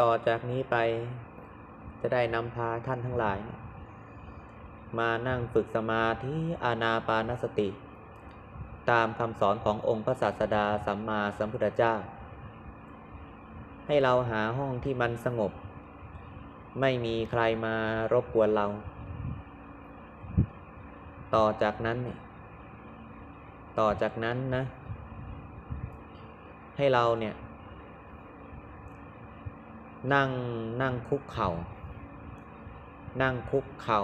ต่อจากนี้ไปจะได้นำพาท่านทั้งหลาย มานั่งฝึกสมาธิอานาปานสติ ตามคำสอนขององค์พระศาสดาสัมมาสัมพุทธเจ้า ให้เราหาห้องที่มันสงบ ไม่มีใครมารบกวนเรา ต่อจากนั้น ต่อจากนั้นนะ ให้เราเนี่ย นั่งนั่งคุกเข่า นั่งคุกเข่า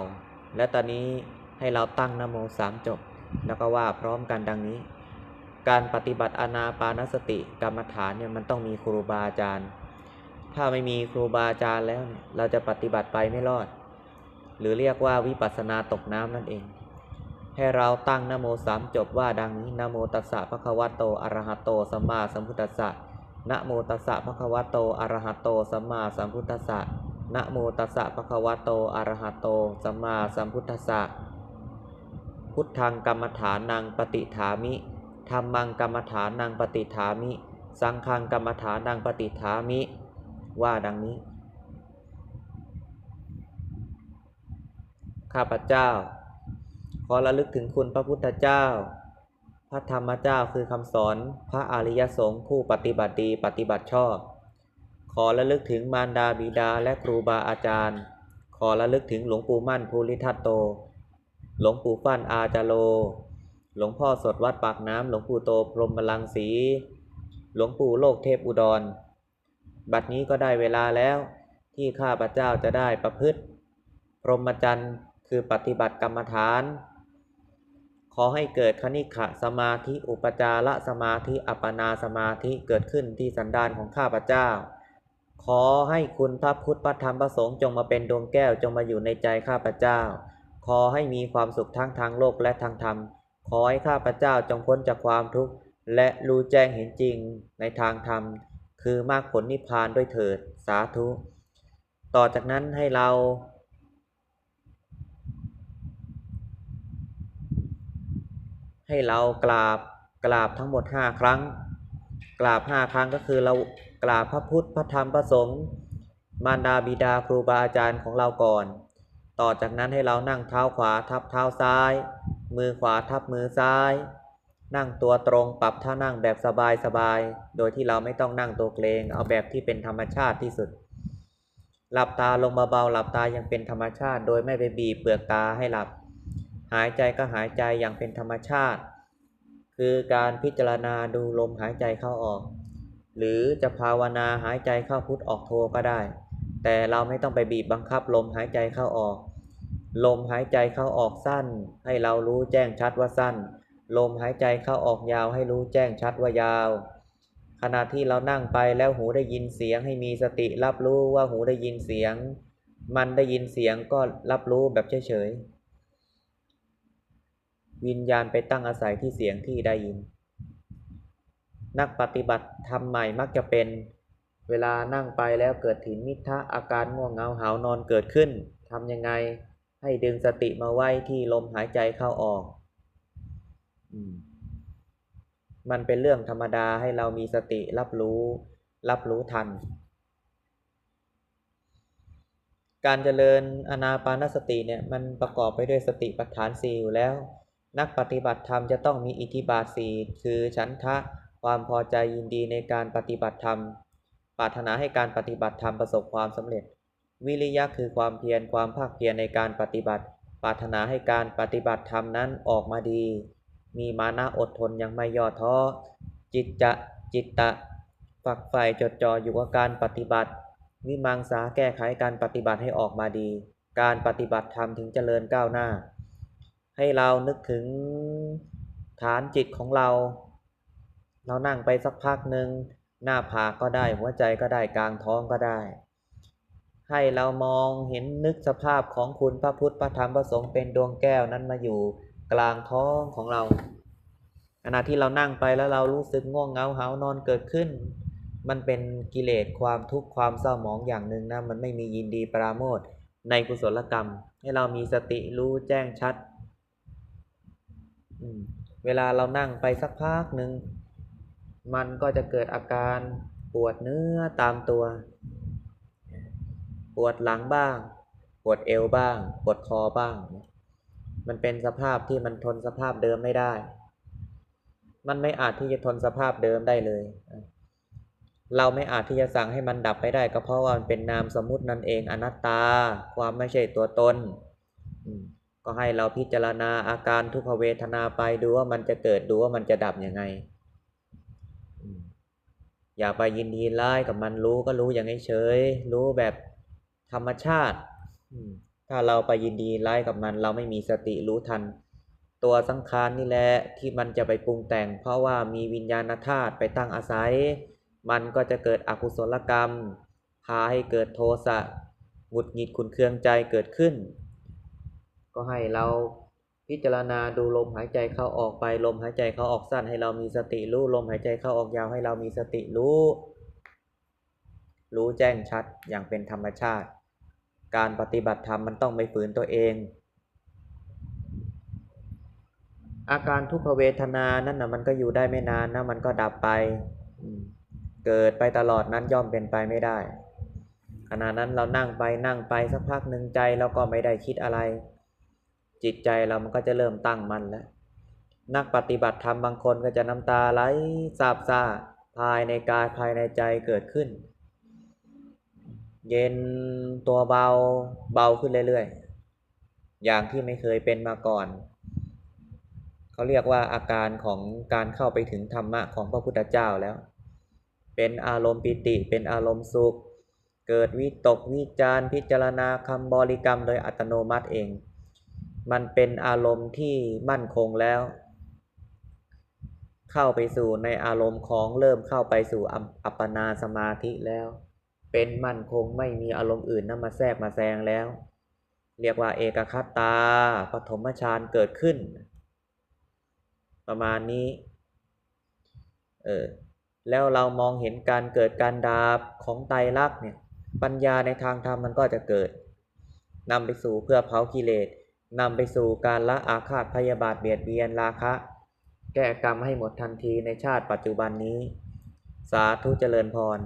และตอนนี้ให้เราตั้งนโมสามจบ แล้วก็ว่าพร้อมกันดังนี้ การปฏิบัติอนาปานสติกรรมฐานเนี่ยมันต้องมีครูบาอาจารย์ ถ้าไม่มีครูบาอาจารย์แล้วเนี่ยเราจะปฏิบัติไปไม่รอด หรือเรียกว่าวิปัสสนาตกน้ำนั่นเอง ให้เราตั้งนโมสามจบว่าดังนี้นโมตัสสะภะคะวะโตอะระหะโตสัมมาสัมพุทธัสสะ นะโมตัสสะภะคะวะโตอะระหะโต สัมมาสัมพุทธัสสะนะโมตัสสะภะคะวะโตอะระหะโต สัมมาสัมพุทธัสสะ พุทธังกรรมฐานังปฏิฐามิธรรมังกรรมฐานังปฏิฐามิ สังฆังกรรมฐานังปฏิฐามิ ว่าดังนี้ ข้าพเจ้า ขอระลึกถึงคุณพระพุทธเจ้า พระธรรมเจ้าคือคำสอนพระอริยสงฆ์ผู้ปฏิบัติดีปฏิบัติชอบ ขอระลึกถึงมารดาบิดาและครูบาอาจารย์ ขอระลึกถึงหลวงปู่มั่นภูริทัตโต หลวงปู่ฟั่นอาจาโล หลวงพ่อสดวัดปากน้ำหลวงปู่โตพรหมลังสี หลวงปู่โลกเทพอุดร บัดนี้ก็ได้เวลาแล้ว ที่ข้าพเจ้าจะได้ประพฤติ พรหมจรรย์คือปฏิบัติกรรมฐาน ขอให้เกิดคณิขะสมาธิอุปจารสมาธิอัปปนาสมาธิเกิดขึ้นที่สันดานของข้าพเจ้า ขอให้คุณพระพุทธพระธรรมพระสงฆ์จงมาเป็นดวงแก้วจงมาอยู่ในใจข้าพเจ้า ขอให้มีความสุขทั้งทางโลกและทางธรรม ขอให้ข้าพเจ้าจงพ้นจากความทุกข์และรู้แจ้งเห็นจริงในทางธรรม คือมากผลนิพพานด้วยเถิดสาธุ ต่อจากนั้นให้เรา ให้เรากราบกราบทั้งหมดห้าครั้ง กราบห้าครั้งก็คือเรากราบพระพุทธพระธรรมพระสงฆ์มารดาบิดาครูบาอาจารย์ของเราก่อน ต่อจากนั้นให้เรานั่งเท้าขวาทับเท้าซ้าย มือขวาทับมือซ้าย นั่งตัวตรงปรับท่านั่งแบบสบายๆโดยที่เราไม่ต้องนั่งตัวเกรงเอาแบบที่เป็นธรรมชาติที่สุด หลับตาลงเบาๆหลับตายังเป็นธรรมชาติ โดยไม่ไปบีบเปลือกตาให้หลับ หายใจก็หายใจอย่างเป็นธรรมชาติ คือการพิจารณาดูลมหายใจเข้าออก หรือจะภาวนาหายใจเข้าพุทออกโทก็ได้ แต่เราไม่ต้องไปบีบบังคับลมหายใจเข้าออก ลมหายใจเข้าออกสั้น ให้เรารู้แจ้งชัดว่าสั้น ลมหายใจเข้าออกยาวให้รู้แจ้งชัดว่ายาว ขณะที่เรานั่งไปแล้วหูได้ยินเสียงให้มีสติรับรู้ว่าหูได้ยินเสียง มันได้ยินเสียงก็รับรู้แบบเฉยๆ วิญญาณไปตั้งอาศัยที่เสียงที่ได้ยิน นักปฏิบัติทำใหม่มักจะเป็น เวลานั่งไปแล้วเกิดถินมิทะอาการง่วงเหงาหานอนเกิดขึ้นทำยังไงให้ดึงสติมาไว้ที่ลมหายใจเข้าออก มันเป็นเรื่องธรรมดาให้เรามีสติรับรู้ รับรู้ทัน การเจริญอนาปานสติเนี่ยมันประกอบไปด้วยสติปัฏฐานสี่อยู่แล้ว นักปฏิบัติธรรมจะต้องมีอิทธิบาทสี่คือฉันทะความพอใจยินดีในการปฏิบัติธรรม ปรารถนาให้การปฏิบัติธรรมประสบความสำเร็จ วิริยะคือความเพียรความภาคเพียรในการปฏิบัติ ปรารถนาให้การปฏิบัติธรรมนั้นออกมาดี มีมานะอดทนยังไม่ย่อท้อ จิตจะจิตตะ ฝักใฝ่จดจ่ออยู่กับการปฏิบัติ วิมังสาแก้ไขการปฏิบัติให้ออกมาดี การปฏิบัติธรรมถึงเจริญก้าวหน้า ให้เรานึกถึงฐานจิตของเรา เรานั่งไปสักพักหนึ่งหน้าผากก็ได้หัวใจก็ได้กลางท้องก็ได้ ให้เรามองเห็นนึกสภาพของคุณพระพุทธพระธรรมพระสงฆ์เป็นดวงแก้วนั้นมาอยู่กลางท้องของเราขณะที่เรานั่งไปแล้วเรารู้สึกง่วงเหงาหานอนเกิดขึ้น มันเป็นกิเลสความทุกข์ความเศร้าหมองอย่างหนึ่งนะมันไม่มียินดีปราโมทในกุศลกรรม ให้เรามีสติรู้แจ้งชัด เวลาเรานั่งไปสักพักหนึ่ง มันก็จะเกิดอาการปวดเนื้อตามตัว ปวดหลังบ้าง ปวดเอวบ้าง ปวดคอบ้าง มันเป็นสภาพที่มันทนสภาพเดิมไม่ได้ มันไม่อาจที่จะทนสภาพเดิมได้เลย เราไม่อาจที่จะสั่งให้มันดับไปได้ ก็เพราะว่ามันเป็นนามสมมุตินั่นเองอนัตตา ความไม่ใช่ตัวตนอืม ก็ให้เราพิจารณาอาการทุกขเวทนาไปดูว่ามันจะเกิดดูว่ามันจะดับยังไง อย่าไปยินดีร้ายกับมันรู้ก็รู้อย่างเฉยรู้แบบธรรมชาติ ถ้าเราไปยินดีร้ายกับมัน เราไม่มีสติรู้ทัน ตัวสังขารนี่แหละที่มันจะไปปรุงแต่ง เพราะว่ามีวิญญาณธาตุไปตั้งอาศัย มันก็จะเกิดอกุศลกรรม พาให้เกิดโทสะหงุดหงิดขุนเคืองใจเกิดขึ้น ก็ให้เราพิจารณาดูลมหายใจเข้าออกไปลมหายใจเข้าออกสั้นให้เรามีสติรู้ลมหายใจเข้าออกยาวให้เรามีสติรู้ รู้แจ้งชัดอย่างเป็นธรรมชาติ การปฏิบัติธรรมมันต้องไม่ฝืนตัวเอง อาการทุกขเวทนานั่นนะมันก็อยู่ได้ไม่นานนะมันก็ดับไป เกิดไปตลอดนั้นย่อมเป็นไปไม่ได้ขณะนั้นเรานั่งไปนั่งไปสักพักหนึ่งใจเราก็ไม่ได้คิดอะไร จิตใจเรามันก็จะเริ่มตั้งมั่นแล้ว นักปฏิบัติธรรมบางคนก็จะน้ำตาไหลซาบซ่าภายในกายภายในใจเกิดขึ้น เย็นตัวเบาเบาขึ้นเรื่อยๆ อย่างที่ไม่เคยเป็นมาก่อน เขาเรียกว่าอาการของการเข้าไปถึงธรรมะของพระพุทธเจ้าแล้ว เป็นอารมณ์ปิติเป็นอารมณ์สุข เกิดวิตกวิจารพิจารณาคำบริกรรมโดยอัตโนมัติเอง มันเป็นอารมณ์ที่มั่นคงแล้ว เข้าไปสู่ในอารมณ์ของเริ่มเข้าไปสู่อัปปนาสมาธิแล้ว เป็นมั่นคงไม่มีอารมณ์อื่นนำมาแทรกมาแซงแล้ว เรียกว่าเอกคตาปฐมฌานเกิดขึ้น ประมาณนี้ เออแล้วเรามองเห็นการเกิดการดาบของไตรลักษณ์เนี่ย ปัญญาในทางธรรมมันก็จะเกิดนำไปสู่เพื่อเผากิเลส นำไปสู่การละอาฆาตพยาบาทเบียดเบียนราคะ แก้กรรมให้หมดทันทีในชาติปัจจุบันนี้ สาธุเจริญพร